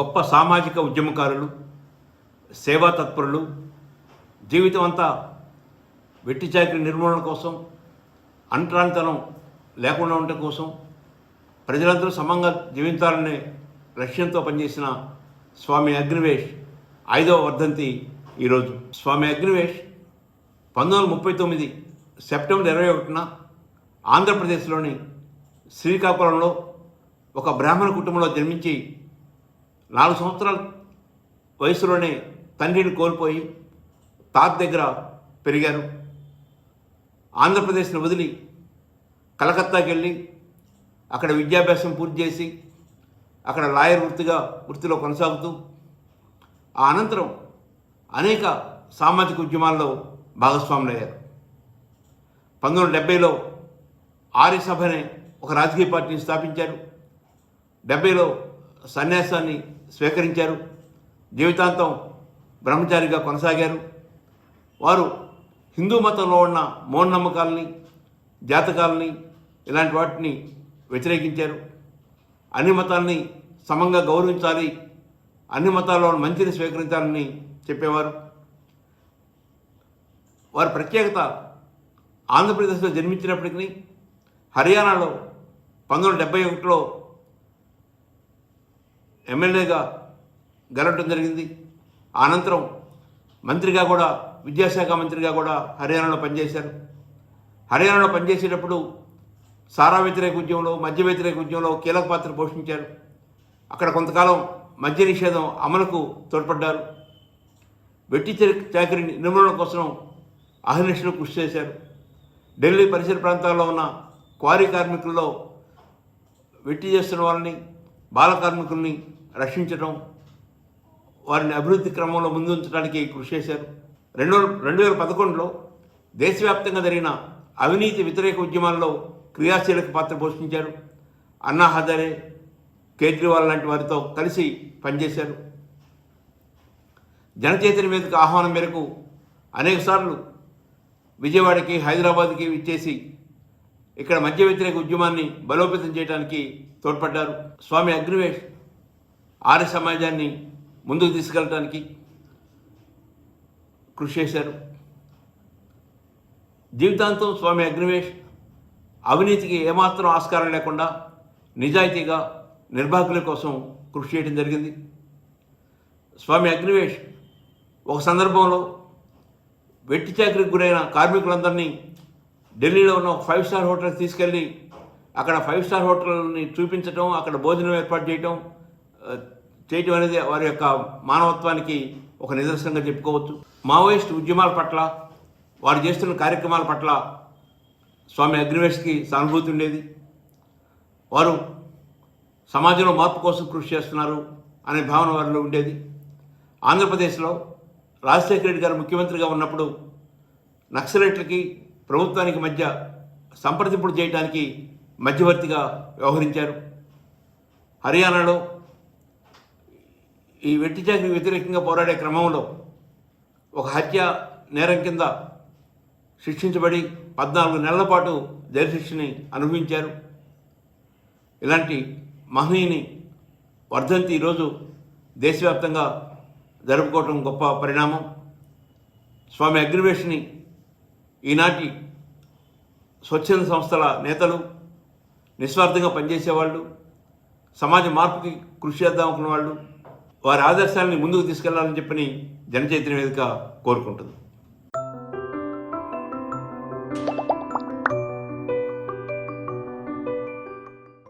గొప్ప సామాజిక ఉద్యమకారులు సేవా తత్పరులు జీవితం అంతా వెట్టి చాకరి నిర్మూలన కోసం అంట్రాంతనం లేకుండా ఉండటం కోసం ప్రజలందరూ సమంగా జీవించాలనే లక్ష్యంతో పనిచేసిన స్వామి అగ్నివేష్ ఐదవ వర్ధంతి ఈరోజు. స్వామి అగ్నివేష్ పంతొమ్మిది వందల ముప్పై తొమ్మిది సెప్టెంబర్ ఇరవై ఒకటిన ఆంధ్రప్రదేశ్లోని శ్రీకాకుళంలో ఒక బ్రాహ్మణ కుటుంబంలో జన్మించి నాలుగు సంవత్సరాల వయసులోనే తండ్రిని కోల్పోయి తాత దగ్గర పెరిగారు. ఆంధ్రప్రదేశ్ను వదిలి కలకత్తాకి వెళ్ళి అక్కడ విద్యాభ్యాసం పూర్తి చేసి అక్కడ లాయర్ వృత్తిగా వృత్తిలో కొనసాగుతూ ఆ అనంతరం అనేక సామాజిక ఉద్యమాల్లో భాగస్వాములయ్యారు. పంతొమ్మిది వందల డెబ్బైలో ఆర్యసభ అనే ఒక రాజకీయ పార్టీని స్థాపించారు. డెబ్బైలో సన్యాసాన్ని స్వీకరించారు. జీవితాంతం బ్రహ్మచారిగా కొనసాగారు. వారు హిందూ మతంలో ఉన్న మూఢనమ్మకాలని జాతకాలని ఇలాంటి వాటిని వ్యతిరేకించారు. అన్ని మతాలని సమంగా గౌరవించాలి అన్ని మతాల్లో మంచిని స్వీకరించాలని చెప్పేవారు. వారి ప్రత్యేకత ఆంధ్రప్రదేశ్లో జన్మించినప్పటికీ హర్యానాలో పంతొమ్మిది వందల డెబ్బై ఒకటిలో ఎమ్మెల్యేగా గెలవడం జరిగింది. అనంతరం మంత్రిగా కూడా విద్యాశాఖ మంత్రిగా కూడా హర్యానాలో పనిచేశారు. హర్యానాలో పనిచేసేటప్పుడు సారా వ్యతిరేక ఉద్యమంలో మద్య వ్యతిరేక ఉద్యమంలో కీలక పాత్ర పోషించారు. అక్కడ కొంతకాలం మద్య నిషేధం అమలుకు తోడ్పడ్డారు. వెట్టి చరి- చాకరీ నిర్మూలన కోసం అహర్నిశలు కృషి చేశారు. ఢిల్లీ పరిసర ప్రాంతాల్లో ఉన్న క్వారీ కార్మికుల్లో వెట్టి చేస్తున్న వాళ్ళని బాల కార్మికుల్ని రక్షించడం వారిని అభివృద్ధి క్రమంలో ముందుంచడానికి కృషి చేశారు. రెండు రెండు వేల పదకొండులో దేశవ్యాప్తంగా జరిగిన అవినీతి వ్యతిరేక ఉద్యమాల్లో క్రియాశీలక పాత్ర పోషించారు. అన్నా హజారే కేజ్రీవాల్ లాంటి వారితో కలిసి పనిచేశారు. జనచేతన మీదకు ఆహ్వానం మేరకు అనేకసార్లు విజయవాడకి హైదరాబాద్కి ఇచ్చేసి ఇక్కడ మధ్య వ్యతిరేక ఉద్యమాన్ని బలోపేతం చేయడానికి తోడ్పడ్డారు. స్వామి అగ్నివేష్ ఆర్య సమాజాన్ని ముందుకు తీసుకెళ్ళడానికి కృషి చేశారు. జీవితాంతం స్వామి అగ్నివేష్ అవినీతికి ఏమాత్రం ఆస్కారం లేకుండా నిజాయితీగా నిర్వాహకుల కోసం కృషి చేయడం జరిగింది. స్వామి అగ్నివేష్ ఒక సందర్భంలో వెట్టి చాకరికి గురైన కార్మికులందరినీ ఢిల్లీలో ఉన్న ఒక ఫైవ్ స్టార్ హోటల్కి తీసుకెళ్ళి అక్కడ ఫైవ్ స్టార్ హోటల్ని చూపించడం అక్కడ భోజనం ఏర్పాటు చేయటం చేయటం అనేది వారి యొక్క మానవత్వానికి ఒక నిదర్శనంగా చెప్పుకోవచ్చు. మావోయిస్ట్ ఉద్యమాల పట్ల వారు చేస్తున్న కార్యక్రమాల పట్ల స్వామి అగ్నివేష్కి సానుభూతి ఉండేది. వారు సమాజంలో మార్పు కోసం కృషి చేస్తున్నారు అనే భావన వారిలో ఉండేది. ఆంధ్రప్రదేశ్లో రాజశేఖర రెడ్డి గారు ముఖ్యమంత్రిగా ఉన్నప్పుడు నక్సలైట్లకి ప్రభుత్వానికి మధ్య సంప్రదింపులు చేయడానికి మధ్యవర్తిగా వ్యవహరించారు. హర్యానాలో ఈ వెట్టి చాకరికి వ్యతిరేకంగా పోరాడే క్రమంలో ఒక హత్య నేరం కింద శిక్షించబడి పద్నాలుగు నెలల పాటు జైలు శిక్షని అనుభవించారు. ఇలాంటి మహనీయుని వర్ధంతి ఈరోజు దేశవ్యాప్తంగా జరుపుకోవటం గొప్ప పరిణామం. స్వామి అగ్నివేష్ని ఈనాటి స్వచ్ఛంద సంస్థల నేతలు నిస్వార్థంగా పనిచేసేవాళ్ళు సమాజ మార్పుకి కృషి చేద్దాం అనుకున్న వాళ్ళు వారి ఆదర్శాలని ముందుకు తీసుకెళ్ళాలని చెప్పని జనచైతన్య వేదిక కోరుకుంటుంది.